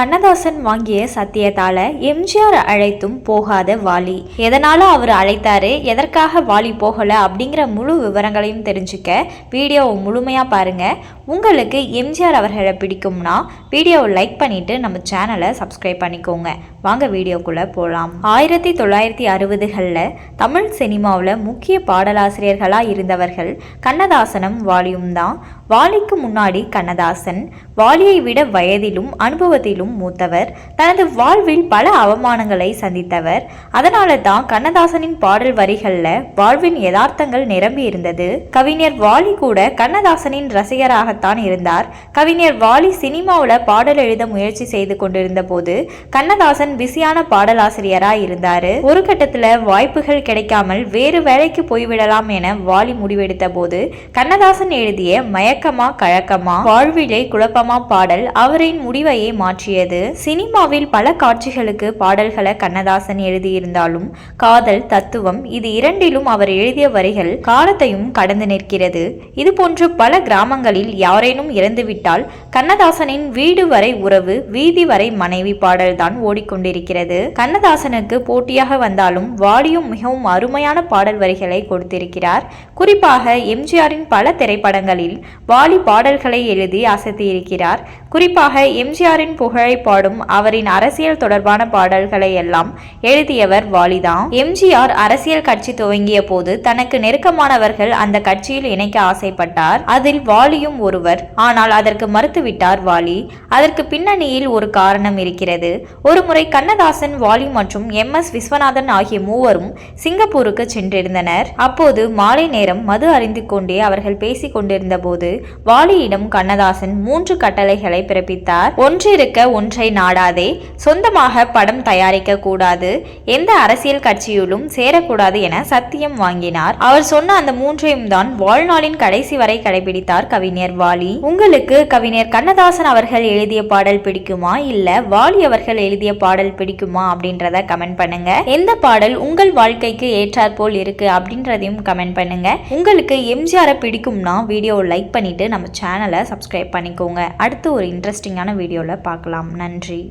கண்ணதாசன் வாங்கிய சத்தியத்தால எம்ஜிஆர் அழைத்தும் போகாத வாலி. எதனால அவர் அழைத்தாரு? எதற்காக வாலி போகல? அப்படிங்கிற முழு விவரங்களையும் தெரிஞ்சுக்க வீடியோவை முழுமையா பாருங்க. உங்களுக்கு எம்ஜிஆர் அவர்களை பிடிக்கும்னா வீடியோவை லைக் பண்ணிட்டு நம்ம சேனலை சப்ஸ்கிரைப் பண்ணிக்கோங்க. வாங்க வீடியோக்குள்ள போகலாம் ஆயிரத்தி தொள்ளாயிரத்தி அறுபதுகளில் தமிழ் சினிமாவில் முக்கிய பாடலாசிரியர்களாக இருந்தவர்கள் கண்ணதாசனம் வாலியும் தான். வாலிக்கு முன்னாடி கண்ணதாசன் வாலியை விட வயதிலும் அனுபவத்திலும் மூத்தவர் தனது வாழ்வில் பல அவமானங்களை சந்தித்தவர். அதனால தான் கண்ணதாசனின் பாடல் வரிகளில் வாழ்வின் யதார்த்தங்கள் நிரம்பி இருந்தது. கவிஞர் வாலி கூட கண்ணதாசனின் ரசிகராகத்தான் இருந்தார். கவிஞர் வாலி சினிமாவில் பாடல் எழுத முயற்சி செய்து கொண்டிருந்த போது கண்ணதாசன் பிஸியான பாடலாசிரியராக இருந்தார். ஒரு கட்டத்தில் வாய்ப்புகள் கிடைக்காமல் வேறு வேலைக்கு போய்விடலாம் என வாலி முடிவெடுத்த போது கண்ணதாசன் எழுதிய மயக்கமா கழக்கமா வாழ்விலே குழப்பமா பாடல் அவரின் முடிவையே மாற்றியது. சினிமாவில் பல காட்சிகளுக்கு பாடல்களை கண்ணதாசன் எழுதியிருந்தாலும் காதல் தத்துவம் இது இரண்டிலும் அவர் எழுதிய வரிகள் காலத்தையும் கடந்து நிற்கிறது. இது போன்று பல கிராமங்களில் யாரேனும் இறந்துவிட்டால் கண்ணதாசனின் வீடு வரை உறவு வீதி வரை மனைவி பாடல்தான் ஓடிக்கொண்டிருக்கிறது. கண்ணதாசனுக்கு போட்டியாக வந்தாலும் வாலியும் மிகவும் அருமையான பாடல் வரிகளை கொடுத்திருக்கிறார். குறிப்பாக எம்ஜிஆரின் பல திரைப்படங்களில் வாலி பாடல்களை எழுதி அசத்தியிருக்கிறார். குறிப்பாக எம்ஜிஆரின் புகழை பாடும் அவரின் அரசியல் தொடர்பான பாடல்களை எல்லாம் எழுதியவர் வாலிதான். எம்ஜிஆர் அரசியல் கட்சி துவங்கிய போது தனக்கு நெருக்கமானவர்கள் அந்த கட்சியில் இணைக்க ஆசைப்பட்டார். அதில் வாலியும் ஒருவர். ஆனால் அதற்கு மறுத்துவிட்டார் வாலி. அதற்கு பின்னணியில் ஒரு காரணம் இருக்கிறது. ஒருமுறை கண்ணதாசன் வாலி மற்றும் எம். எஸ். விஸ்வநாதன் ஆகிய மூவரும் சிங்கப்பூருக்கு சென்றிருந்தனர். அப்போது மாலை நேரம் மது அறிந்து கொண்டே அவர்கள் பேசிக் கொண்டிருந்த போது வாலியிடம் கண்ணதாசன் மூன்று கட்டளைகளை பிறப்பித்தார். ஒன்றிருக்க ஒன்றை நாடாதே சொந்தமாக படம் தயாரிக்க கூடாது எந்த அரசியல் கட்சியிலும் சேரக்கூடாது என சத்தியம் வாங்கினார். அவர் சொன்ன அந்த மூன்றையும் தான் வாழ்நாளின் கடைசி வரை கடைபிடித்தார் கவிஞர் வாலி. உங்களுக்கு கவிஞர் கண்ணதாசன் அவர்கள் எழுதிய பாடல் பிடிக்குமா? இல்ல வாலி அவர்கள் எழுதிய பாடல் பிடிக்குமா? அப்படின்றத கமெண்ட் பண்ணுங்க. எந்த பாடல் உங்கள் வாழ்க்கைக்கு ஏற்றாற்போல் இருக்கு? அப்படின்றதையும் கமெண்ட் பண்ணுங்க. உங்களுக்கு எம்ஜிஆரை பிடிக்கும்னா வீடியோ லைக் பண்ணிவிட்டு நம்ம சேனலை சப்ஸ்கிரைப் பண்ணிக்கோங்க. அடுத்து ஒரு இன்ட்ரெஸ்டிங்கான வீடியோவில் பார்க்கலாம். நன்றி.